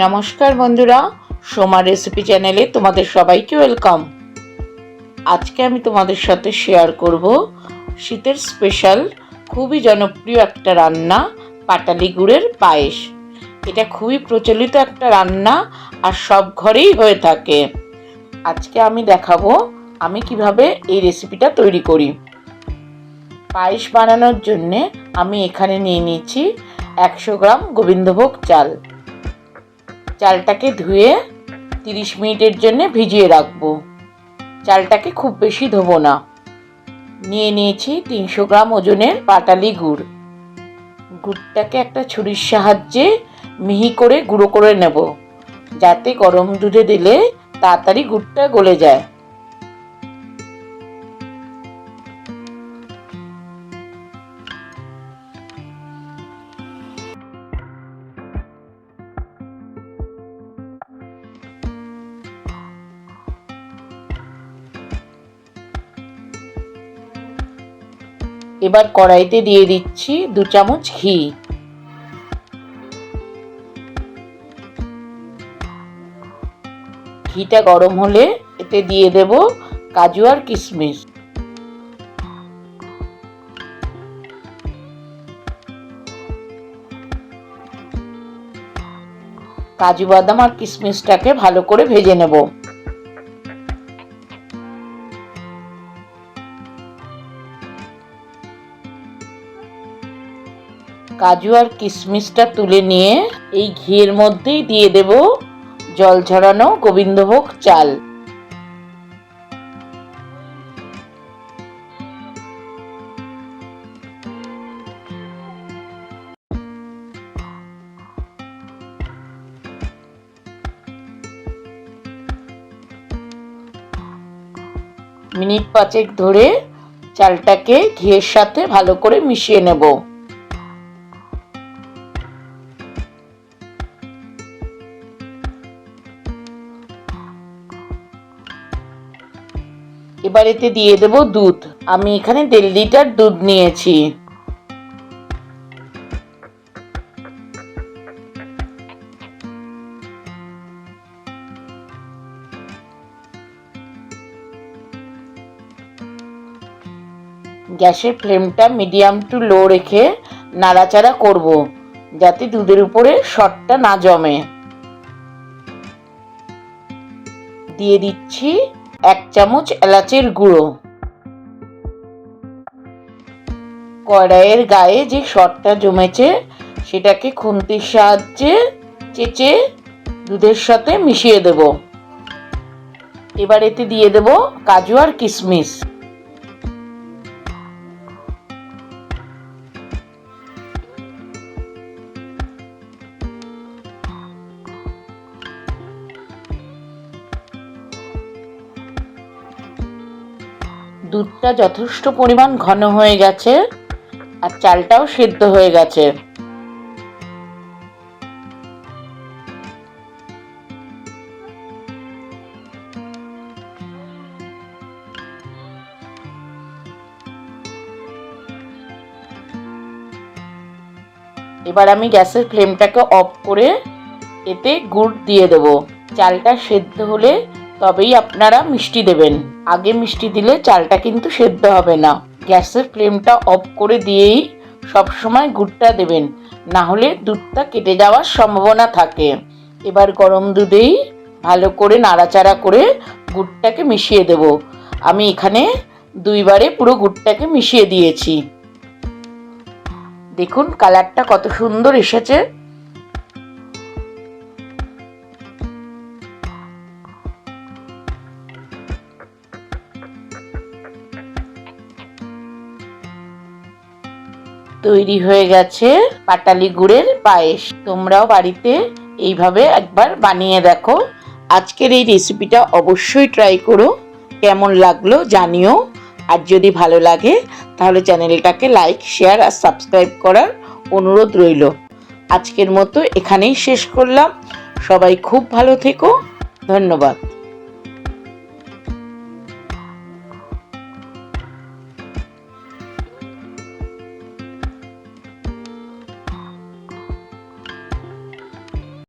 নমস্কার বন্ধুরা, সোমা রেসিপি চ্যানেলে তোমাদের সবাইকে ওয়েলকাম আজকে আমি তোমাদের সাথে শেয়ার করব শীতের স্পেশাল খুবই জনপ্রিয় একটা রান্না, পাটালি গুড়ের পায়েস। এটা খুবই প্রচলিত একটা রান্না আর সব ঘরেই হয়ে থাকে। আজকে আমি দেখাবো আমি কীভাবে এই রেসিপিটা তৈরি করি। পায়েস বানানোর জন্যে আমি এখানে নিয়ে নিয়েছি একশো গ্রাম গোবিন্দভোগ চাল। চালটাকে ধুয়ে তিরিশ মিনিটের জন্য ভিজিয়ে রাখব। চালটাকে খুব বেশি ধোবো না। নিয়ে নিয়েছি তিনশো গ্রাম ওজনের পাটালি গুড়। গুড়টাকে একটা ছুরির সাহায্যে মিহি করে গুঁড়ো করে নেব। যাতে গরম দুধে দিলে তাড়াতাড়ি গুড়টা গলে যায়। এবার কড়াইতে দিয়ে দিচ্ছি দু চামচ ঘি। ঘিটা গরম হলে এতে দিয়ে দেব কাজু আর কিশমিশ। কাজু বাদাম আর কিশমিশটাকে ভালো করে ভেজে নেব। কাজু আর কিশমিশটা তুলে নিয়ে এই ঘিয়ের মধ্যেই দিয়ে দেব জল ঝরানো গোবিন্দভোগ চাল। মিনিট পাঁচেক ধরে চালটাকে ঘিয়ের সাথে ভালো করে মিশিয়ে নেব। এবার এতে দিয়ে দেব দুধ। আমি এখানে দেড় লিটার দুধ নিয়েছি। গ্যাসের ফ্লেমটা মিডিয়াম টু লো রেখে নাড়াচাড়া করব, যাতে দুধের উপরে শটটা না জমে। দিয়ে দিচ্ছি এক চামচ এলাচের গুঁড়ো। কড়াইয়ের গায়ে যে শটটা জমেছে, সেটাকে খুন্তির সাহায্যে চেচে দুধের সাথে মিশিয়ে দেব। এবার এতে দিয়ে দেব কাজু আর কিশমিশ। দুধটা যথেষ্ট পরিমাণ ঘন হয়ে গেছে আর চালটাও সেদ্ধ হয়ে গেছে। এবার আমি গ্যাসের ফ্লেমটাকে অফ করে এতে গুড় দিয়ে দেব। চালটা সেদ্ধ হলে তবেই আপনারা মিষ্টি দেবেন। আগে মিষ্টি দিলে চালটা কিন্তু সেদ্ধ হবে না। গ্যাসের ফ্লেমটা অফ করে দিয়েই সবসময় গুড়টা দেবেন। না হলে দুধটা কেটে যাওয়ার সম্ভাবনা থাকে। এবার গরম দুধেই ভালো করে নাড়াচাড়া করে গুড়টাকে মিশিয়ে দেব। আমি এখানে দুইবারে পুরো গুড়টাকে মিশিয়ে দিয়েছি। দেখুন, কালারটা কত সুন্দর এসেছে। তৈরি হয়ে গেছে পাটালি গুড়ের পায়েস। তোমরাও বাড়িতে এইভাবে একবার বানিয়ে দেখো। আজকের এই রেসিপিটা অবশ্যই ট্রাই করো। কেমন লাগল জানিও। আর যদি ভালো লাগে, তাহলে চ্যানেলটাকে লাইক শেয়ার আর সাবস্ক্রাইব করার অনুরোধ রইল। আজকের মতো এখানেই শেষ করলাম। সবাই খুব ভালো থেকো। ধন্যবাদ।